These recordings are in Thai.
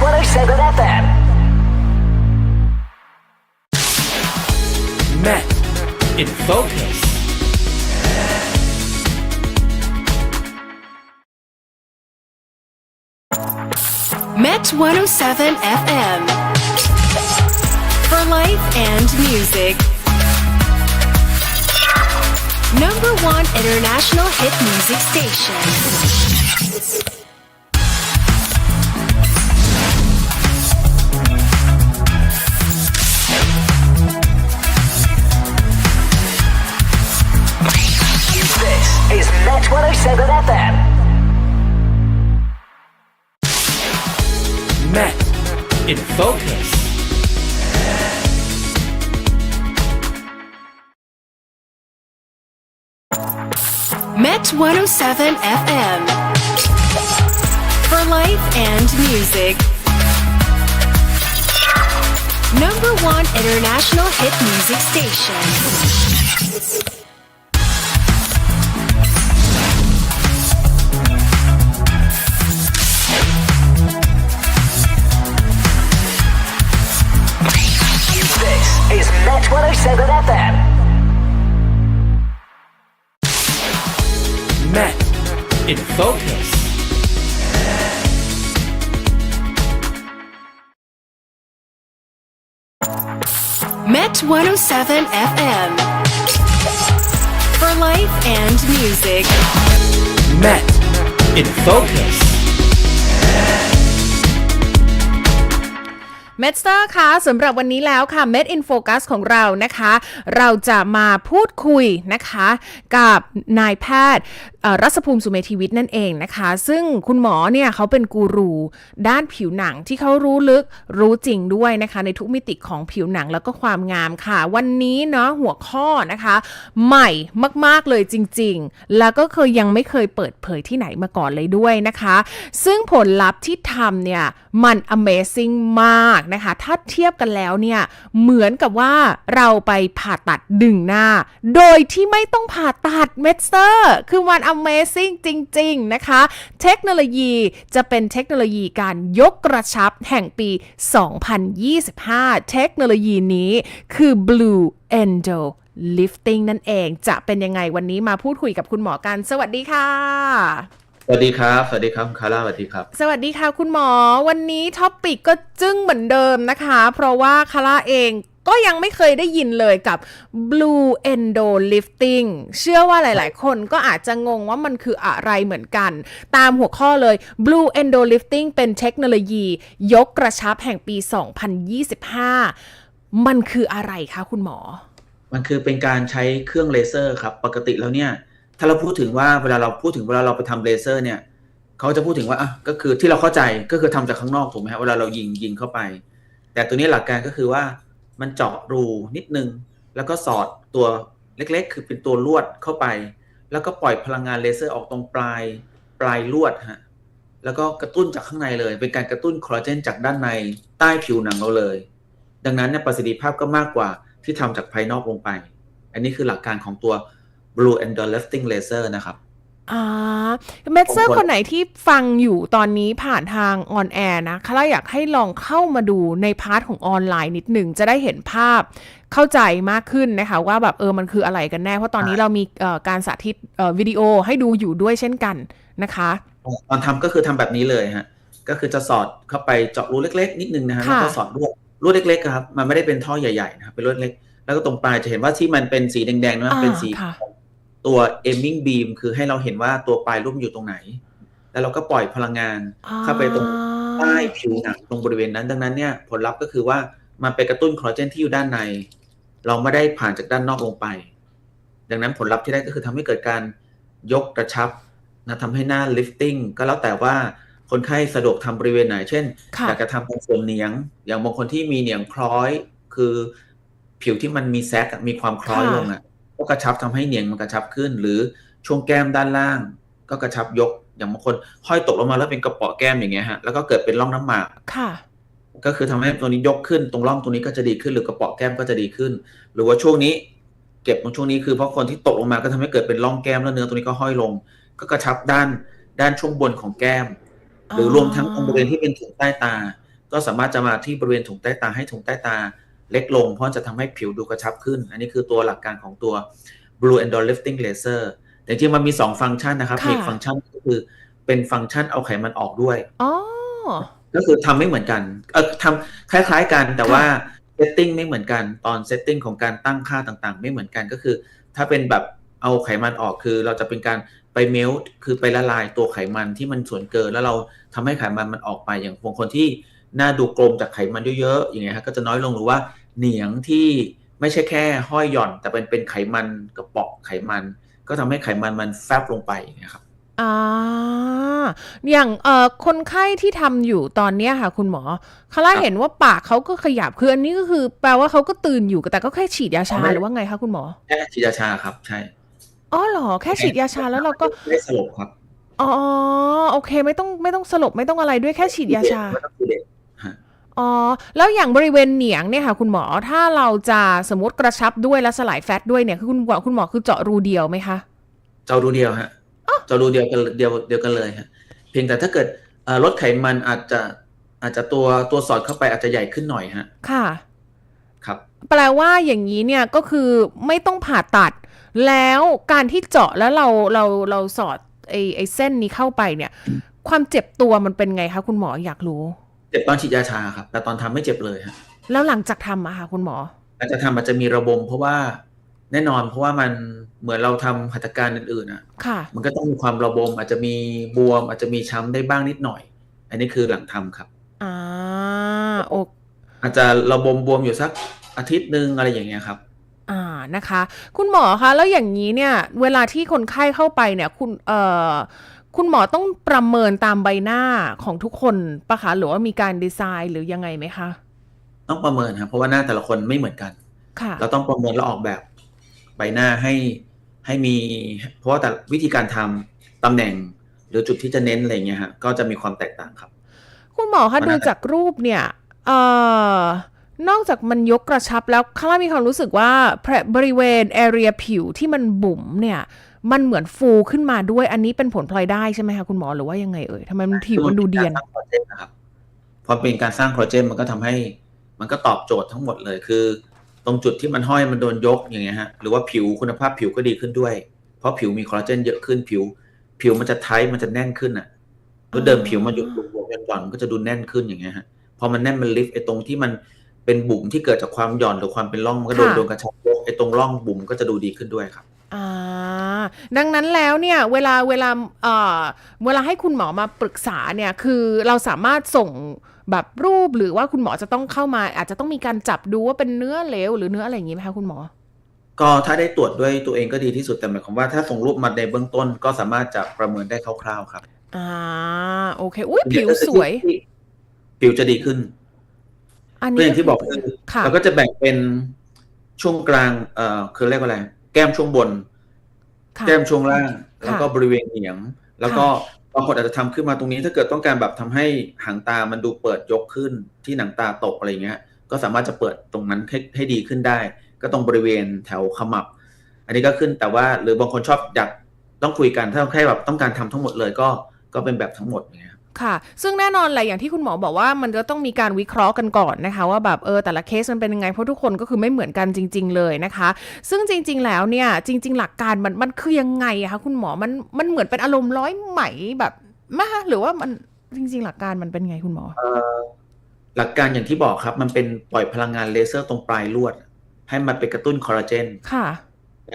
107 FM. Met in focus. Met 107 FM. For life and music. Number one international hit music station. 107 FM. Met in focus. Met 107 FM. For life and music. Number one international hit music station. 107 FM. Met in focus. Met 107 FM. For life and music. Met in focus. เมดสเตอร์คะสำหรับวันนี้แล้วค่ะ Med in Focus ของเรานะคะ เราจะมาพูดคุยนะคะ กับนายแพทย์รัศภูมิสุเมธีวิทย์นั่นเองนะคะ ซึ่งคุณหมอเนี่ยเขาเป็นกูรูด้านผิวหนังที่เขารู้ลึกรู้จริงด้วยนะคะ ในทุกมิติของผิวหนังแล้วก็ความงามค่ะ วันนี้เนาะหัวข้อนะคะ ใหม่มากๆเลยจริง ๆ แล้วก็เคยยังไม่เคยเปิดเผยที่ไหนมาก่อนเลยด้วยนะคะ ซึ่งผลลัพธ์ที่ทำเนี่ยมัน Amazing มากนะคะ ถ้าเทียบกันแล้วเนี่ย เหมือนกับว่าเราไปผ่าตัดดึงหน้า โดยที่ไม่ต้องผ่าตัดเมดเซอร์ คือมัน Amazing จริง ๆ นะคะ เทคโนโลยีจะเป็นเทคโนโลยีการยกกระชับแห่งปี 2025 เทคโนโลยีนี้คือ Blue Endo Lifting นั่นเอง จะเป็นยังไงวันนี้มาพูดคุยกับคุณหมอกัน สวัสดีค่ะ สวัสดีครับ สวัสดีครับคุณคาร่าสวัสดีครับ สวัสดีค่ะคุณหมอ วันนี้ท็อปปิกก็จึ้งเหมือนเดิมนะคะ เพราะว่าคาร่าเองก็ยังไม่เคยได้ยินเลยกับ Blue Endo Lifting เชื่อว่าหลาย ๆ คนก็อาจจะงงว่ามันคืออะไรเหมือนกัน ตามหัวข้อเลย Blue Endo Lifting เป็นเทคโนโลยี ยกกระชับแห่งปี 2025 มันคืออะไรคะคุณหมอ มันคือเป็นการใช้เครื่องเลเซอร์ครับ ปกติแล้วเนี่ย ถ้าเราพูดถึงว่าเวลาเราพูดถึงเวลาเราไปทำเลเซอร์ เนี่ยเขาจะพูดถึงว่าอะก็คือที่เราเข้าใจก็คือทำจากข้างนอกถูกไหมฮะเวลาเรายิงยิงเข้าไป แต่ตัวนี้หลักการก็คือว่ามันเจาะรูนิดนึง แล้วก็สอดตัวเล็กๆ คือเป็นตัวลวดเข้าไป แล้วก็ปล่อยพลังงานเลเซอร์ออกตรงปลายปลายลวดฮะแล้วก็กระตุ้นจากข้างในเลย เป็นการกระตุ้นคอลลาเจนจากด้านในใต้ผิวหนังเราเลย ดังนั้นเนี่ยประสิทธิภาพก็มากกว่าที่ทำจากภายนอกลงไป อันนี้คือหลักการของตัว Blue Endo Lifting Laser นะครับอ่าเมดเซอร์ผมคนไหนที่ฟังอยู่ตอนนี้ผ่านทางออนแอร์นะคาร่าอยากให้ลองเข้ามาดูในพาร์ทของออนไลน์นิดหนึ่ง จะได้เห็นภาพเข้าใจมากขึ้นนะคะว่าแบบเออมันคืออะไรกันแน่ เพราะตอนนี้เรามีเอ่อการสาธิตเอ่อวิดีโอให้ดูอยู่ด้วยเช่นกันนะคะตอนทำก็คือทำแบบนี้เลยฮะ ก็คือจะสอดเข้าไปเจาะรูเล็ก ๆ นิดนึงนะฮะค่ะแล้วก็สอดรูรูเล็กๆครับมันไม่ได้เป็นท่อใหญ่ๆนะครับเป็นรูเล็กๆแล้วก็ตรงปลายจะเห็นว่าที่มันเป็นสีแดงๆนั้นเป็นสีอ่าค่ะ ตัว aiming beam คือให้เราเห็นว่าตัวปลายรูปอยู่ตรงไหน แล้วเราก็ปล่อยพลังงานเข้าไปตรงใต้ผิวหนังตรงบริเวณนั้น ดังนั้นเนี่ยผลลัพธ์ก็คือว่ามันไปกระตุ้นคอลลาเจนที่อยู่ด้านใน เราไม่ได้ผ่านจากด้านนอกลงไป ดังนั้นผลลัพธ์ที่ได้ก็คือทำให้เกิดการยกกระชับนะทำให้หน้า lifting ก็แล้วแต่ว่าคนไข้สะดวกทำบริเวณไหน เช่นค่ะอยากจะทำตรงส่วนเหนียง อย่างบางคนที่มีเหนียงคล้อย คือผิวที่มันมีแซกอะมีความคล้อยค่ะลงอะ ก็กระชับทำให้เหนียงมันกระชับขึ้น หรือช่วงแก้มด้านล่าง ก็กระชับยกอย่างบางคนห้อยตกลงมาแล้วเป็นกระเปาะแก้มอย่างเงี้ยฮะแล้วก็เกิดเป็นร่องน้ำหมากค่ะก็คือทำให้ตัวนี้ยกขึ้นตรงร่องตรงนี้ก็จะดีขึ้น หรือกระเปาะแก้มก็จะดีขึ้น หรือว่าช่วงนี้ เก็บตรงช่วงนี้คือเพราะคนที่ตกลงมาก็ทำให้เกิดเป็นร่องแก้มแล้วเนื้อตรงนี้ก็ห้อยลง ก็กระชับด้านด้านช่วงบนของแก้ม หรือรวมทั้งตรงบริเวณที่เป็นถุงใต้ตา ก็สามารถจะมาที่บริเวณถุงใต้ตาให้ถุงใต้ตา เล็กลง เพราะจะทำให้ผิวดูกระชับขึ้น อันนี้คือตัวหลักการของตัว Blue Endor Lifting Laser แต่จริงๆมันมี 2 ฟังก์ชันนะครับค่ะมีอีกฟังก์ชันก็คือเป็นฟังก์ชันเอาไขมันออกด้วยอ๋อก็คือทำไม่เหมือนกันเออทำคล้าย ๆกันแต่ว่าเซตติ้งไม่เหมือนกันตอนเซตติ้งของการตั้งค่าต่างๆ ไม่เหมือนกันก็คือ ถ้าเป็นแบบเอาไขมันออกคือ เราจะเป็นการไปเมลคือไปละลายตัวไขมันที่มันส่วนเกิน แล้วเราทำให้ไขมันมันออกไปอย่างบางคนที่หน้าดูกลมจากไขมันเยอะๆอย่างเงี้ยฮะก็จะน้อยลงหรือว่า เหนียงที่ไม่ใช่แค่ห้อยหย่อน แต่เป็นเป็นไขมันกระเปาะไขมัน ก็ทำให้ไขมันมันแฟบลงไปอย่างเงี้ยครับอ่าอย่างเอ่อคนไข้ที่ทำอยู่ตอนเนี้ยค่ะ คุณหมอคาร่าครับเห็นว่าปากเขาก็ขยับคืออันนี้ก็คือ แปลว่าเขาก็ตื่นอยู่แต่ก็แค่ฉีดยาชาไม่หรือว่าไงคะคุณหมอแค่ฉีดยาชาครับใช่อ๋อเหรอแค่ฉีดยาชาแล้วเราก็ไม่สลบครับอ๋อโอเค ไม่ต้องไม่ต้องสลบไม่ต้องอะไรด้วยแค่ฉีดยาชาไม่ต้ องคือเด็กฮะอ๋อ แล้วอย่างบริเวณเหนียงเนี่ยค่ะคุณหมอถ้าเราจะสมมติกระชับด้วยและสลายแฟตด้วยเนี่ยคือคุณหมอคุณหมอคือเจาะรูเดียวไหมคะ เจ้ารูเดียวฮะเจ้ารูเดียวกันเดียวเดียวกันเลยฮะเพียงแต่ถ้าเกิดเอ่อลดไขมันอาจจะอาจจะตัวตัวสอดเข้าไปอาจจะใหญ่ขึ้นหน่อยฮะ ค่ะ ครับ แปลว่าอย่างนี้เนี่ยก็คือไม่ต้องผ่าตัด แล้วการที่เจาะแล้วเราเราเราสอดไอไอเส้นนี้เข้าไปเนี่ย ความเจ็บตัวมันเป็นไงคะคุณหมออยากรู้ เจ็บตอนฉีดยาชาครับ แต่ตอนทำไม่เจ็บเลยฮะแล้วหลังจากทำอะค่ะคุณหมออาจจะทำอาจจะมีระบมเพราะว่าแน่นอนเพราะว่ามันเหมือนเราทำหัตถการอื่นๆอะค่ะมันก็ต้องมีความระบมอาจจะมีบวม อาจจะมีช้ำได้บ้างนิดหน่อย อันนี้คือหลังทำครับอ่าโออาจจะระบมบวมอยู่สักอาทิตย์หนึ่งอะไรอย่างเงี้ยครับ อ่านะคะ คุณหมอคะแล้วอย่างนี้เนี่ย เวลาที่คนไข้เข้าไปเนี่ย คุณเอ่อ คุณหมอต้องประเมินตามใบหน้าของทุกคนปะคะหรือว่ามีการดีไซน์หรือยังไงไหมคะ ต้องประเมินครับเพราะว่าหน้าแต่ละคนไม่เหมือนกันค่ะเราต้องประเมินและออกแบบใบหน้าให้ให้มี เพราะว่าแต่วิธีการทำตำแหน่งหรือจุดที่จะเน้นอะไรเงี้ยฮะก็จะมีความแตกต่างครับ คุณหมอคะมันดูน่าจะจากรูปเนี่ยเอ่อนอกจากมันยกกระชับแล้วคาร่ามีความรู้สึกว่าบริเวณแอเรียผิวที่มันบุ๋มเนี่ย มันเหมือนฟูขึ้นมาด้วยอันนี้เป็นผลพลอยได้ใช่ไหมคะคุณหมอหรือว่ายังไงเอ่ยทำไมมันผิวมันดูเดียนการสร้างคอลลาเจนนะครับพอเป็นการสร้างคอลลาเจนมันก็ทำให้ มันก็ตอบโจทย์ทั้งหมดเลยคือ ตรงจุดที่มันห้อยมันโดนยกอย่างเงี้ยฮะหรือว่าผิวคุณภาพผิวก็ดีขึ้นด้วย เพราะผิวมีคอลลาเจนเยอะขึ้นผิว ผิวมันจะไทท์มันจะแน่นขึ้นอะแล้วเดิมผิวมันหยุดบวมหย่อนมันก็จะดูแน่นขึ้นอย่างเงี้ยฮะพอมันแน่นมันลิฟต์ไอ้ตรงที่มันเป็นบุ๋มที่เกิดจากความหย่อนหรือความเป็นร่องมันก็โดนโดนกระชับยกไอ้ตรงร่องบุ๋มก็จะดูดีขึ้นด้วยครับ อ่าดังนั้นแล้วเนี่ยเวลาเวลาเอ่อเวลาให้คุณหมอมาปรึกษาเนี่ยคือเราสามารถส่งแบบรูปหรือว่าคุณหมอจะต้องเข้ามา อาจจะต้องมีการจับดูว่าเป็นเนื้อเหลวหรือเนื้ออะไรอย่างนี้ไหมคะคุณหมอ ก็ถ้าได้ตรวจด้วยตัวเองก็ดีที่สุดแต่หมายความว่าถ้าส่งรูปมาในเบื้องต้นก็สามารถจะประเมินได้คร่าวๆครับ อ่าโอเคอุ้ยผิวสวย ผิวจะดีขึ้นอันก็นี้อย่างที่บอกคือค่ะเราก็จะแบ่งเป็นช่วงกลางเอ่อคือเรียกว่าอะไรแก้มช่วงบนค่ะแก้มช่วงล่างค่ะแล้วก็บริเวณเหนียง แล้วก็บางคนอาจจะทำขึ้นมาตรงนี้ถ้าเกิดต้องการแบบทำให้หางตามันดูเปิดยกขึ้นที่หนังตาตกอะไรเงี้ย ก็สามารถจะเปิดตรงนั้นให้ให้ดีขึ้นได้ ก็ตรงบริเวณแถวขมับ อันนี้ก็ขึ้นแต่ว่าหรือบางคนชอบอยากต้องคุยกันถ้าแค่แบบต้องการทำทั้งหมดเลยก็ก็เป็นแบบทั้งหมดอย่างเงี้ย ครับค่ะ ซึ่งแน่นอนแหละอย่างที่คุณหมอบอกว่ามันก็ต้องมีการวิเคราะห์กันก่อนนะคะ ว่าแบบเออแต่ละเคสมันเป็นยังไงเพราะทุกคนก็คือไม่เหมือนกันจริง ๆ เลยนะคะ ซึ่งจริง ๆ แล้วเนี่ยจริง ๆ หลักการมันมันคือยังไงอะคะคุณหมอมันมันเหมือนเป็นอารมณ์ร้อยไหมแบบมะหรือว่ามันจริง ๆ หลักการมันเป็นไงคุณหมอเอ่อหลักการอย่างที่บอกครับ มันเป็นปล่อยพลังงานเลเซอร์ตรงปลายลวด ให้มันไปกระตุ้นคอลลาเจนค่ะ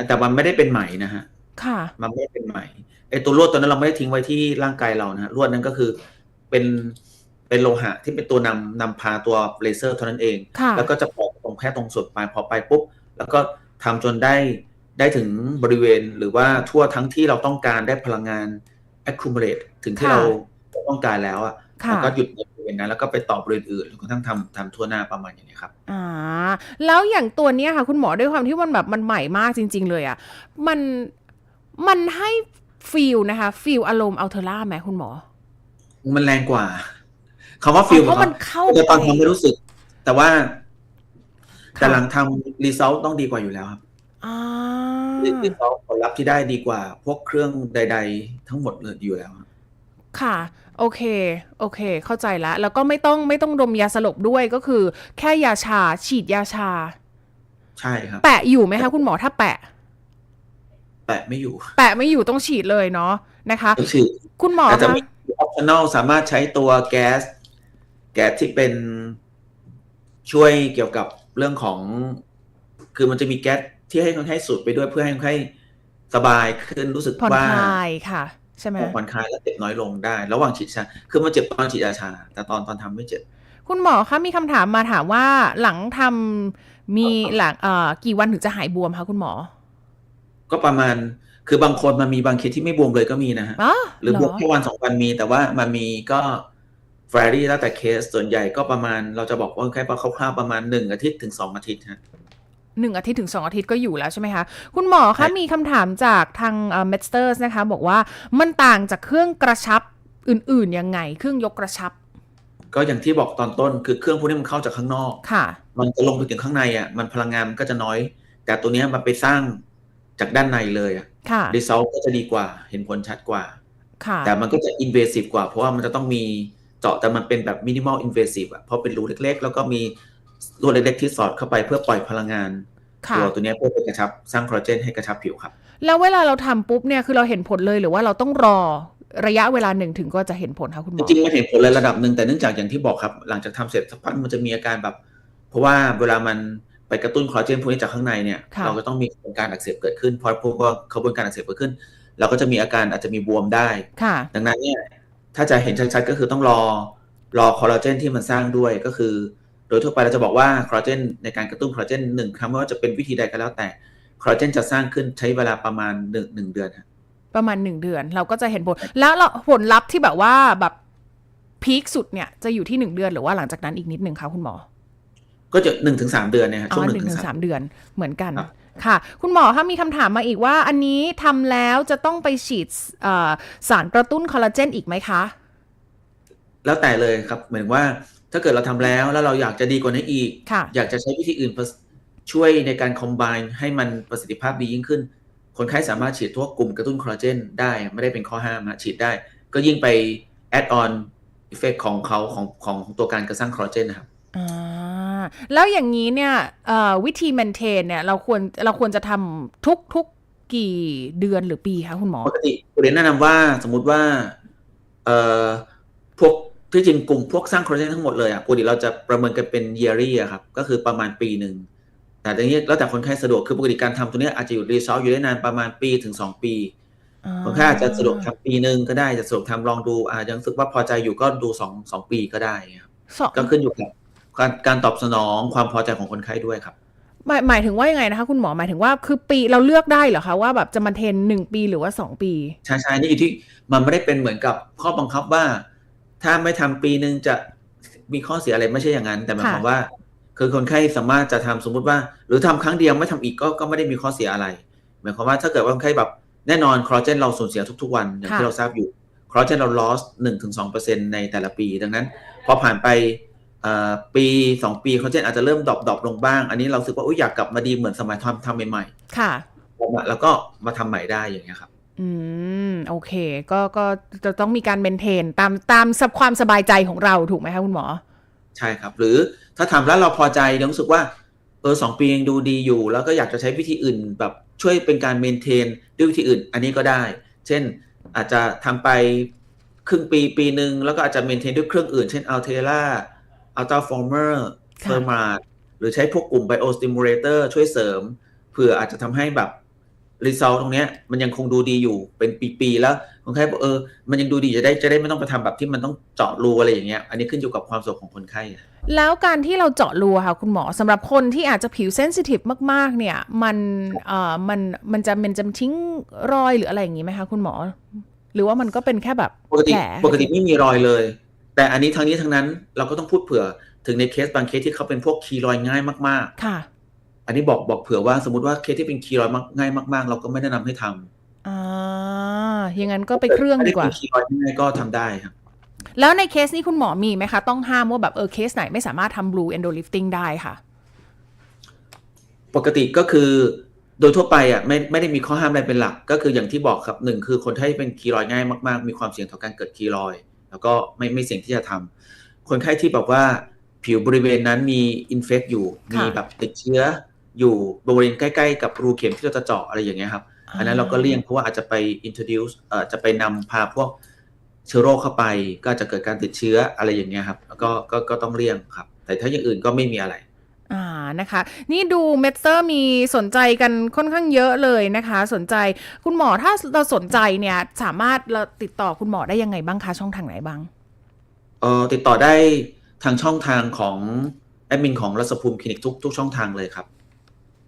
แต่มันไม่ได้เป็นไหมนะฮะ ค่ะ มันไม่ได้เป็นไหมไอตัวลวดตัวนั้นเราไม่ได้ทิ้งไว้ที่ร่างกายเรานะฮะลวดนั้นก็คือเป็นเป็นโลหะที่เป็นตัวนำนำพาตัวเลเซอร์เท่านั้นเองค่ะแล้วก็จะปล่อยตรงแค่ตรงส่วนปลายพอไปปุ๊บ แล้วก็ทำจนได้ได้ถึงบริเวณหรือว่าทั่วทั้งที่เราต้องการได้พลังงาน accumulate ถึงที่ค่ะเราต้องการแล้วอะค่ะแล้วก็หยุดในบริเวณนั้นแล้วก็ไปต่อบริเวณอื่นจนกระทั่งทำทำทั่วหน้าประมาณอย่างนี้ยครับ อ่า แล้วอย่างตัวเนี้ยค่ะ คุณหมอด้วยความที่มันแบบมันใหม่มากจริง ๆ เลยอะ่ะ มัน มันให้ฟีลนะคะฟีลอารมณ์อัลเทอร่าไหมคุณหมอ มันแรงกว่าคำว่าฟิลเพราะมันเข้าแต่ตอนไปทำไม่รู้สึก แต่ว่าค่ะแต่หลังทำรีซอลต้องดีกว่าอยู่แล้วครับอ่ารีซอลผลลัพธ์ที่ได้ดีกว่า พวกเครื่องใด ๆ ทั้งหมดเลยอยู่แล้วครับค่ะ โอเค โอเค เข้าใจแล้ว แล้วก็ไม่ต้องไม่ต้องดมยาสลบด้วยก็คือ แค่ยาชา ฉีดยาชา ใช่ครับ แปะอยู่ไหมคะคุณหมอถ้าแปะ แปะไม่อยู่ แปะไม่อยู่ต้องฉีดเลยเนาะนะคะก็คือคุณหมอแต่จะคะมีออปชั่นอลสามารถใช้ตัวแก๊ส แก๊สที่เป็นช่วยเกี่ยวกับเรื่องของ คือมันจะมีแก๊สที่ให้คนไข้สูดไปด้วยเพื่อให้คนไข้สบายขึ้นรู้สึกผ่อนว่า คลายค่ะ ใช่ไหม ผ่อนคลายและเจ็บน้อยลงได้ ระหว่างฉีดชา คือมันเจ็บตอนฉีดยาชา แต่ตอนตอนทำไม่เจ็บ คุณหมอคะมีคำถามมาถามว่าหลังทำมีหลังเอ่อกี่วันถึงจะหายบวมคะคุณหมอ ก็ประมาณ คือบางคนมันมีบางเคสที่ไม่บวมเลยก็มีนะฮะอ๋อหรือเหบวมแค่วันสองวันมี แต่ว่ามันมีก็ฟรรี่แล้วแต่เคสส่วนใหญ่ก็ประมาณ เราจะบอกว่าแค่คร่าวๆประมาณหนึ่งอาทิตย์ถึงสองอาทิตย์ฮะหนึ่งอาทิตย์ถึงสองอาทิตย์ก็อยู่แล้วใช่ไหมคะ คุณหมอใช่คะมีคำถามจากทางเมดสเตอร์สนะคะ บอกว่ามันต่างจากเครื่องกระชับอื่นๆยังไง เครื่องยกกระชับ ก็อย่างที่บอกตอนต้นคือเครื่องพวกนี้มันเข้าจากข้างนอกค่ะ มันจะลงไปถึงข้างในอะมันพลังงานมันก็จะน้อย แต่ตัวเนี้ยมันไปสร้าง จากด้านในเลยอะค่ะรีซอลก็จะดีกว่า เห็นผลชัดกว่าค่ะแต่มันก็จะอินเวสิฟกว่า เพราะว่ามันจะต้องมีเจาะแต่มันเป็นแบบมินิมอลอินเวสิฟอะเพราะเป็นรูเล็ก ๆ แล้วก็มีรูเล็กๆที่สอดเข้าไปเพื่อปล่อยพลังงานค่ะตัวตัวเนี้ยเพื่อไปกระชับสร้างคอลลาเจนให้กระชับผิวครับ แล้วเวลาเราทำปุ๊บเนี่ยคือเราเห็นผลเลยหรือว่าเราต้องรอระยะเวลาหนึ่งถึงก็จะเห็นผลคะคุณหมจอริงๆมันเห็นผลเลยระดับหนึ่งแต่เนื่องจากอย่างที่บอกครับ หลังจากทำเสร็จสักพักมันจะมีอาการแบบ เพราะว่าเวลามัน ไปกระตุ้นคอลลาเจนพวกนี้จากข้างในเนี่ยค่ะเราก็ต้องมีกระบวนการอักเสบเกิดขึ้นพอพบว่ากระบวนการอักเสบเกิดขึ้น เราก็จะมีอาการอาจจะมีบวมได้ค่ะดังนั้นเนี่ยถ้าจะเห็นชัดๆก็คือต้องรอรอคอลลาเจนที่มันสร้างด้วยก็คือ โดยทั่วไปเราจะบอกว่าคอลลาเจนในการกระตุ้นคอลลาเจนหนึ่งครั้งไม่ว่าจะเป็นวิธีใดก็แล้วแต่คอลลาเจนจะสร้างขึ้นใช้เวลาประมาณหนึ่งหนึ่งเดือนครับประมาณหนึ่งเดือน เราก็จะเห็นผลแล้วเราผลลัพธ์ที่แบบว่าแบบพีคสุดเนี่ยจะอยู่ที่หนึ่งเดือนหรือว่าหลังจากนั้นอีกนิดหนึ่งคะคุณหมอ ก็จะหนึ่งถึงสามเดือนเนี่ยฮะอ๋ช่วองหหนึ่นึ่งงถึถึงงสาสามมเดือนเหมือนกันครับค่ะ คุณหมอคะมีคำถามมาอีกว่าอันนี้ทำแล้วจะต้องไปฉีดเอ่อสารกระตุ้นคอลลาเจนอีกไหมคะ แล้วแต่เลยครับเหมือนว่าถ้าเกิดเราทำแล้วแล้วเราอยากจะดีกว่านี้อีกค่ะอยากจะใช้วิธีอื่นประช่วยในการคอม b บ n e ให้มันประสิทธิภาพดียิ่งขึ้น คนไข้สามารถฉีดทั่วกลุ่มกระตุ้นคอลลาเจนได้ไม่ได้เป็นข้อห้ามฮะฉีดได้ ก็ยิ่งไปแอดออนเอฟเฟกของเขาของของตัวการกระสร้างคอลลาเจนนะครับ อ่าแล้วอย่างนี้เนี่ยเอ่อวิธี maintain เนี่ยเราควรเราควรจะทำทุกทุกกี่เดือนหรือปีคะคุณหมอปกติคุณเรียนแนะนำว่าสมมุติว่าเอ่อพวกที่จริงกลุ่มพวกสร้างคอลลาเจนทั้งหมดเลยอะปกติเราจะประเมินกันเป็น yearly อะครับ ก็คือประมาณปีหนึ่งแต่ทีนี้แล้วแต่คนไข้สะดวกคือปกติการทำตัวเนี้ยอาจจะอยู่รีซอลอยู่ได้นานประมาณปีถึง2ปีคนไข้อาจจะสะดวกทำปีหนึ่งก็ได้จะสะดวกทำลองดูอาจจะรู้สึกว่าพอใจอยู่ก็ดูสองสองปีก็ได้ครับสองก็ขึ้นอยู่กับ การการตอบสนองความพอใจของคนไข้ด้วยครับหมายหมายถึงว่ายังไงนะคะ คุณหมอหมายถึงว่าคือปีเราเลือกได้เหรอคะว่าแบบจะมาเทรนหนึ่งปีหรือว่าสองปี ใช่ใช่นี่อยู่ที่มันไม่ได้เป็นเหมือนกับข้อบังคับว่า ถ้าไม่ทำปีหนึ่งจะมีข้อเสียอะไรไม่ใช่อย่างนั้น แต่หมายความว่า คือคนไข้สามารถจะทำสมมุติว่า หรือทำครั้งเดียวไม่ทำอีกก็ก็ไม่ได้มีข้อเสียอะไร หมายความว่าถ้าเกิดว่าคนไข้แบบแน่นอนคอลลาเจนเราสูญเสียทุกๆวันอย่างที่ค่ะเราทราบอยู่คอลลาเจนเรา loss หนึ่งถึงสองเปอร์เซ็นในแต่ละปี ดังนั้น พอผ่านไปเอ่อ ปีสองปีคอลลาเจนอาจจะเริ่มดรอปดรอปลงบ้าง อันนี้เราสึกว่าอุ๊ยอยากกลับมาดีเหมือนสมัยทำทำใหม่ค่ะๆแล้วก็มาทำใหม่ได้อย่างเงี้ยครับ อืม โอเค ก็ก็จะต้องมีการเมนเทนตามตามสับความสบายใจของเราถูกไหมคะคุณหมอ ใช่ครับ หรือถ้าทำแล้วเราพอใจเรารู้สึกว่าเออสองปียังดูดีอยู่ แล้วก็อยากจะใช้วิธีอื่น แบบช่วยเป็นการเมนเทนด้วยวิธีอื่น อันนี้ก็ได้ เช่นอาจจะทำไปครึ่งปีปีหนึ่งแล้วก็อาจจะเมนเทนด้วยเครื่องอื่น เช่น Altera Alta Former ค่ะ t h e r m a t หรือใช้พวกกลุ่ม Biostimulator ช่วยเสริมเผื่ออาจจะทำให้แบบ result ตรงเนี้ยมันยังคงดูดีอยู่เป็นปีๆแล้วคนไข้บอกเออมันยังดูดีจะได้จะได้ไม่ต้องไปทำแบบที่มันต้องเจาะรูอะไรอย่างเงี้ยอันนี้ขึ้นอยู่กับความสุขของคนไข้ แล้วการที่เราเจาะรูอะค่ะคุณหมอสำหรับคนที่อาจจะผิวเซนซิทีฟมากๆ เนี่ย มันเอ่อมันมันจะมันจะทิ้งรอยหรืออะไรอย่างงี้ไหมคะคุณหมอ หรือว่ามันก็เป็นแค่แบบปกติแผลปกติไม่มีรอยเลย แต่อันนี้ทั้งนี้ทั้งนั้นเราก็ต้องพูดเผื่อถึงในเคสบางเคสที่เขาเป็นพวกคีรอยง่ายมากค่ะๆอันนี้บอกบอกเผื่อว่าสมมติว่าเคสที่เป็นคีรอยมากง่ายมากๆ เราก็ไม่แนะนำให้ทำอ่าอย่างนั้นก็ไปเครื่องดีกว่าถ้เป็นคีรอยง่ายก็ทำได้ครับแล้วในเคสนี้คุณหมอมีไหมคะ ต้องห้ามว่าแบบเออเคสไหนไม่สามารถทำ blue endo lifting ได้ค่ะ ปกติก็คือโดยทั่วไปอะไม่ไม่ได้มีข้อห้ามอะไรเป็นหลัก ก็คืออย่างที่บอกครับหนึ่งคือคนที่เป็นคีรอยง่ายมากๆ มีความเสี่ยงต่อการเกิดคีรอย แล้วก็ไม่ไม่เสี่ยงที่จะทำคนไข้ที่แบบว่าผิวบริเวณนั้นมีอินเฟกอยู่ค่ะมีแบบติดเชื้ออยู่บริเวณใกล้ๆ กับรูเข็มที่เราจะเจาะอะไรอย่างเงี้ยครับ อันนั้นเราก็เลี่ยงเพราะว่าอาจจะไป introduce เอ่อจะไปนำพาพวกเชื้อโรคเข้าไป ก็อาจจะเกิดการติดเชื้ออะไรอย่างเงี้ยครับ แล้วก็ก็ก็ต้องเลี่ยงครับ แต่ถ้าอย่างอื่นก็ไม่มีอะไร อ่านะคะ นี่ดูเมดเซอร์มีสนใจกันค่อนข้างเยอะเลยนะคะ สนใจคุณหมอถ้าเราสนใจเนี่ยสามารถเราติดต่อคุณหมอได้ยังไงบ้างคะ ช่องทางไหนบ้าง เอ่อติดต่อได้ทางช่องทางของแอดมินของรัศภูมิคลินิกทุกทุกช่องทางเลยครับ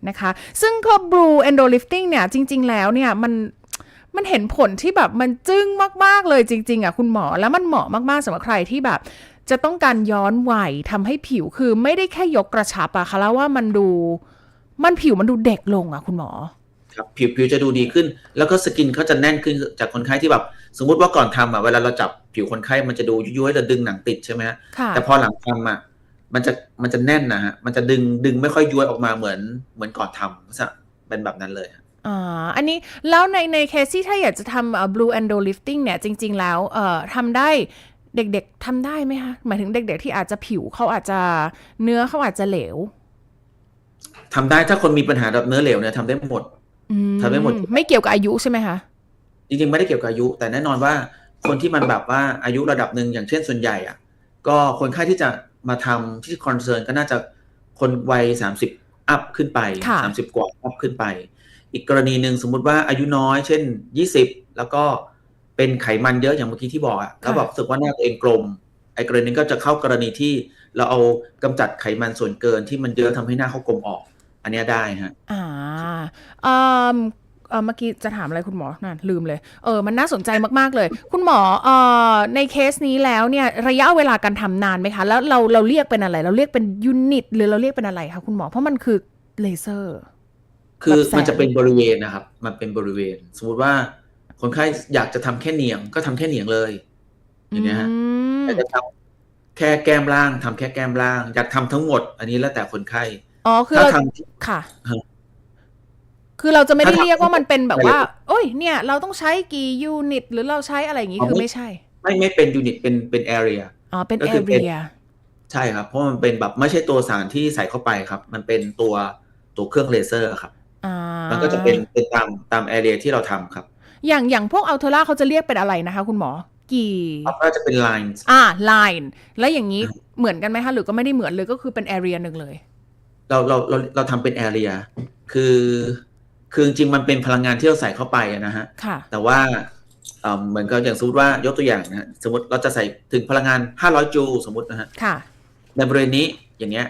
นะคะ ซึ่งก็ blue endo lifting เนี่ย จริง ๆ แล้วเนี่ยมันมันเห็นผลที่แบบมันจึ้งมาก ๆ เลยจริง ๆ อะคุณหมอแล้วมันเหมาะมาก ๆสำหรับใครที่แบบ จะต้องการย้อนวัยทำให้ผิวคือไม่ได้แค่ยกกระชับอะค่ะแล้วว่ามันดู มันผิวมันดูเด็กลงอะคุณหมอ ครับผิวผิวจะดูดีขึ้น แล้วก็สกินเขาจะแน่นขึ้นจากคนไข้ที่แบบ สมมุติว่าก่อนทำอะเวลาเราจับผิวคนไข้มันจะดูย้วยๆจะดึงหนังติดใช่ไหมฮะค่ะแต่พอหลังทำอะมันจะมันจะแน่นนะฮะมันจะดึงดึงไม่ค่อยย้วยออกมาเหมือนเหมือนก่อนทำลักษณะเป็นแบบนั้นเลยฮะอ่าอันนี้แล้วในในเคสที่ถ้าอยากจะทำเอ่อ blue endo lifting เนี่ยจริง ๆ แล้วเอ่อทำได้ เด็กๆทำได้ไหมคะหมายถึงเด็ก ๆ ที่อาจจะผิวเขาอาจจะเนื้อเขาอาจจะเหลวทำได้ถ้าคนมีปัญหาแบบเนื้อเหลวเนี่ยทำได้หมดอืมทำได้หมด ไม่เกี่ยวกับอายุใช่ไหมคะจริงๆไม่ได้เกี่ยวกับอายุ แต่แน่นอนว่าคนที่มันแบบว่าอายุระดับหนึ่งอย่างเช่นส่วนใหญ่อะ ก็คนไข้ที่จะมาทำที่คอนเซิร์นก็น่าจะคนวัยสามสิบอัพขึ้นไปค่ะสามสิบกว่าอัพขึ้นไป อีกกรณีหนึ่งสมมุติว่าอายุน้อย เช่นยี่สิบแล้วก็ เป็นไขมันเยอะอย่างเมื่อกี้ที่บอกอะแล้วแบบรู้สึกว่าหน้าตัวเองกลม ไอ้กรณีนี้ก็จะเข้ากรณีที่เราเอากำจัดไขมันส่วนเกินที่มันเยอะทำให้หน้าเขากลมออก อันเนี้ยได้ฮะอ่าเอ่อเอ่อเมื่อกี้จะถามอะไรคุณหมอนั่นลืมเลย เออ มันน่าสนใจมาก ๆ เลย คุณหมอเอ่อในเคสนี้แล้วเนี่ยระยะเวลาการทำนานไหมคะ แล้วเราเราเรียกเป็นอะไร เราเรียกเป็นยูนิตหรือเราเรียกเป็นอะไรคะคุณหมอ เพราะมันคือเลเซอร์ คือแบบแสงมันจะเป็นบริเวณนะครับ มันเป็นบริเวณ สมมุติว่า คนไข้อยากจะทำแค่เหนียง ก็ทำแค่เหนียงเลย อย่างเงี้ยฮะอืมอยากจะทำแค่แก้มล่างทำแค่แก้มล่าง อยากทำทั้งหมด อันนี้แล้วแต่คนไข้อ๋อคือถ้าเราทำค่ะฮะคือเราจะไม่ได้ถ้าทำเรียกว่ามันเป็นแบบไม่ว่า โอ้ย เนี่ย เราต้องใช้กี่ยูนิต หรือเราใช้อะไรอย่างงี้อ๋อคือไม่ไม่ใช่ ไม่ไม่เป็นยูนิตเป็นเป็น area อ๋อเป็นก็แอคือเป็นเรียใช่ครับ เพราะมันเป็นแบบไม่ใช่ตัวสารที่ใส่เข้าไปครับ มันเป็นตัวตัวเครื่องเลเซอร์ครับอ่ามันก็จะเป็นเป็นตามตาม area ที่เราทำครับ อย่างอย่างพวกอัลเทอร่าเขาจะเรียกเป็นอะไรนะคะ คุณหมอ กี่ก็จะเป็น lines อ่า line แล้วอย่างนี้เหมือนกันไหมคะหรือก็ไม่ได้เหมือนเลยก็คือเป็น area หนึ่งเลย เราเราเราเราทำเป็น area คือคือจริงๆมันเป็นพลังงานที่เราใส่เข้าไปอะนะฮะค่ะ แต่ว่าเอ่อเหมือนกับอย่างสมมติว่ายกตัวอย่างนะฮะสมมติเราจะใส่ถึงพลังงาน 500 จูลสมมตินะฮะค่ะในบริเวณนี้อย่างเงี้ย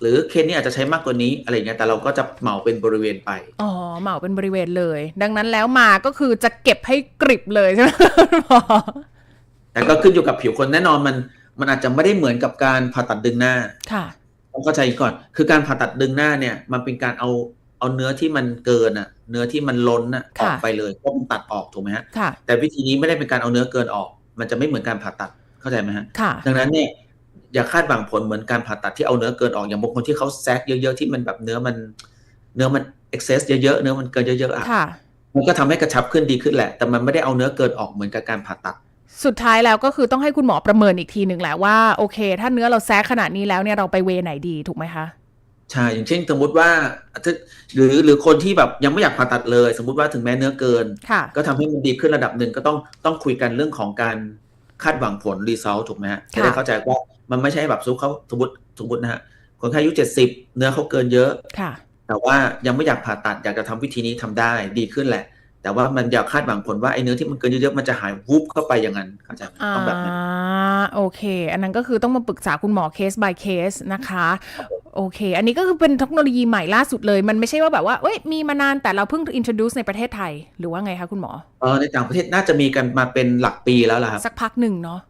หรือเคสนี้อาจจะใช้มากกว่านี้อะไรเงี้ยแต่เราก็จะเหมาเป็นบริเวณไป อ๋อเหมาเป็นบริเวณเลย ดังนั้นแล้วมาก็คือจะเก็บให้กริบเลยใช่ไหมคุณหมอแต่ก็ขึ้นอยู่กับผิวคนแน่นอนมัน มันอาจจะไม่ได้เหมือนกับการผ่าตัดดึงหน้าค่ะต้องเข้าใจก่อน คือการผ่าตัดดึงหน้าเนี่ย มันเป็นการเอาเอาเนื้อที่มันเกินอะเนื้อที่มันล้นอะอค่ะอกไปเลยก็มันตัดออกถูกไหมฮะค่ะแต่วิธีนี้ไม่ได้เป็นการเอาเนื้อเกินออก มันจะไม่เหมือนการผ่าตัดเข้าใจไหมฮะค่ะดังนั้นเนี่ย อย่าคาดหวังผลเหมือนการผ่าตัดที่เอาเนื้อเกินออกอย่างบางคนที่เขาแซกเยอะๆที่มันแบบเนื้อมัน เนื้อมัน excess เยอะๆเนื้อมันเกินเยอะๆอะค่ะมมันก็ทำให้กระชับขึ้นดีขึ้นแหละ แต่มันไม่ได้เอาเนื้อเกินออกเหมือนกับการผ่าตัด สุดท้ายแล้วก็คือต้องให้คุณหมอประเมินอีกทีหนึ่งแหละว่าโอเค ถ้าเนื้อเราแซะขนาดนี้แล้วเนี่ยเราไปเวไหนดีถูกไหมคะใช่อย่างเช่นสมมติว่าถ้าหรือหรือคนที่แบบยังไม่อยากผ่าตัดเลย สมมติว่าถึงแม้เนื้อเกินค่ะก็ทำให้มันดีขึ้นระดับหนึ่งก็ต้องต้องคุยกันเรื่องของการคาดหวังผลรีซอลถูกไหมฮะจะได้เข้าใจว่า มันไม่ใช่แบบสมมติเขาสมมติสมมตินะฮะคนไข้อายุเจ็ดสิบเนื้อเขาเกินเยอะค่ะ แต่ว่ายังไม่อยากผ่าตัดอยากจะทำวิธีนี้ทำได้ดีขึ้นแหละ แต่ว่ามันอยากคาดหวังผลว่าไอ้เนื้อที่มันเกินเยอะๆมันจะหายวุบเข้าไปอย่างนั้นเข้าใจไหมอ่าต้องแบบนั้นโอเค อันนั้นก็คือต้องมาปรึกษาคุณหมอเคส by เคสนะคะโอเค อันนี้ก็คือเป็นเทคโนโลยีใหม่ล่าสุดเลย มันไม่ใช่ว่าแบบว่า เอ้ย มีมานานแต่เราเพิ่ง introduce ในประเทศไทย หรือว่าไงคะคุณหมอ เออในต่างประเทศน่าจะมีกันมาเป็นหลักปีแล้วล่ะครับ สักพักหนึ่งเนาะ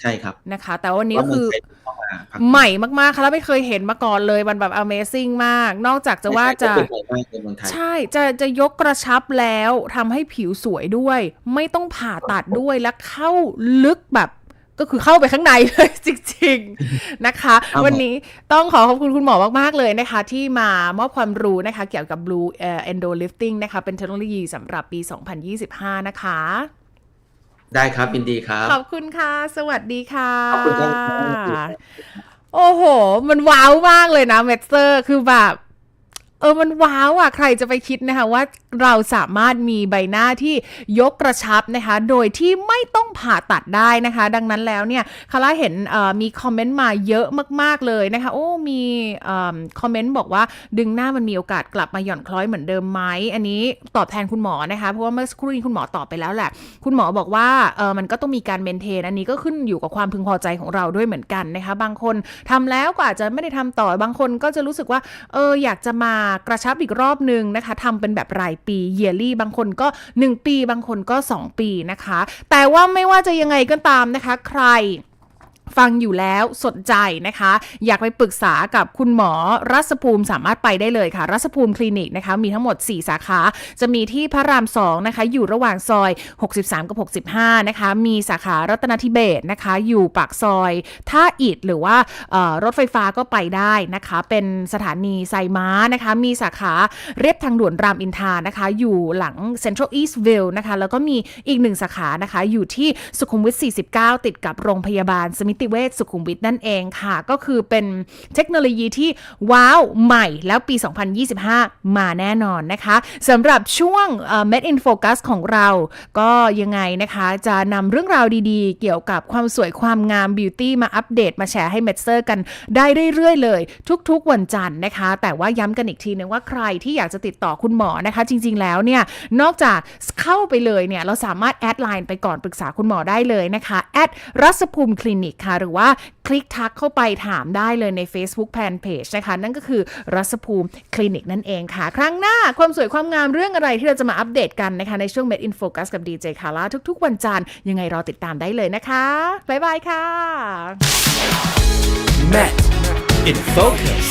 ใช่ครับนะคะ แต่ว่าวันนี้ก็คือว่ามันเป็นเข้ามาพักใหม่มากๆค่ะแล้วไม่เคยเห็นมาก่อนเลยมันแบบ amazing มาก นอกจากจะว่าจะเป็นใหม่มากในเมืองไทยใช่จะจะยกกระชับแล้วทำให้ผิวสวยด้วย ไม่ต้องผ่าตัดด้วยและเข้าลึกแบบก็คือเข้าไปข้างในเลยจริง ๆนะคะครับวันนี้ต้องขอขอบคุณคุณหมอมาก ๆ เลยนะคะ ที่มามอบความรู้นะคะ เกี่ยวกับ Blue uh, Endo Lifting นะคะ เป็นเทคโนโลยีสำหรับปี 2025 นะคะ ได้ครับยินดีครับ ขอบคุณค่ะ สวัสดีค่ะ ขอบคุณครับ โอ้โห มันว้าวมากเลยนะเมดเซอร์ คือแบบ เออ มันว้าวอะ ใครจะไปคิดนะคะว่า เราสามารถมีใบหน้าที่ยกกระชับนะคะ โดยที่ไม่ต้องผ่าตัดได้นะคะ ดังนั้นแล้วเนี่ยคาร่าเห็นมีคอมเมนต์มาเยอะมาก ๆ เลยนะคะ โอ้ มีอคอมเมนต์บอกว่าดึงหน้ามันมีโอกาสกลับมาหย่อนคล้อยเหมือนเดิมไหมอันนี้ตอบแทนคุณหมอนะคะ เพราะว่าเมื่อสักครู่นี้คุณหมอตอบไปแล้วแหละ คุณหมอบอกว่าเออมันก็ต้องมีการเมนเทนอันนี้ก็ขึ้นอยู่กับความพึงพอใจของเราด้วยเหมือนกันนะคะ บางคนทำแล้วก็อาจจะไม่ได้ทำต่อบางคนก็จะรู้สึกว่าเอออยากจะมากระชับอีกรอบนึงนะคะทำเป็นแบบรายปี yearly บางคนก็ 1 ปี บางคนก็ 2 ปีนะคะ แต่ว่าไม่ว่าจะยังไงก็ตามนะคะ ใคร ฟังอยู่แล้วสนใจนะคะ อยากไปปรึกษากับคุณหมอรัศภูมิสามารถไปได้เลยค่ะ รัศภูมิคลินิกนะคะ มีทั้งหมด 4 สาขา จะมีที่พระราม2นะคะ อยู่ระหว่างซอย 63 กับ 65 นะคะ มีสาขารัตนทิเบศนะคะ อยู่ปากซอยท่าอิฐหรือว่ารถไฟฟ้าก็ไปได้นะคะ เป็นสถานีไซม้านะคะ มีสาขาเรียบทางด่วนรามอินทานะคะ อยู่หลัง Central Eastville นะคะ แล้วก็มีอีกหนึ่งสาขานะคะ อยู่ที่สุขุมวิท49 ติดกับโรงพยาบาลสมิติเวชสุขุมวิทนั่นเองค่ะ ก็คือเป็นเทคโนโลยีที่ว้าวใหม่แล้วปี 2025 มาแน่นอนนะคะสำหรับช่วงเอ่อ Med in Focus ของเราก็ยังไงนะคะจะนำเรื่องราวดีๆ เกี่ยวกับความสวยความงามบิวตี้มาอัปเดตมาแชร์ให้เมดเซอร์กันได้เรื่อยๆเลย ทุกๆวันจันทร์นะคะ แต่ว่าย้ำกันอีกทีนึงว่าใครที่อยากจะติดต่อคุณหมอนะคะ จริงๆแล้วเนี่ย นอกจากเข้าไปเลยเนี่ย เราสามารถแอดไลน์ไปก่อนปรึกษาคุณหมอได้เลยนะคะแอดรัศภูมิคลินิกค่ะหรือว่าคลิกทักเข้าไปถามได้เลยใน Facebook Fanpage นะคะ นั่นก็คือรัศภูมิคลินิกนั่นเองค่ะ ครั้งหน้าความสวยความงามเรื่องอะไรที่เราจะมาอัปเดตกันนะคะ ในช่วง Med in Focus กับ DJ คาร่าทุก ๆ วันจันทร์ยังไงรอติดตามได้เลยนะคะ บ๊ายบายค่ะ Met in focus.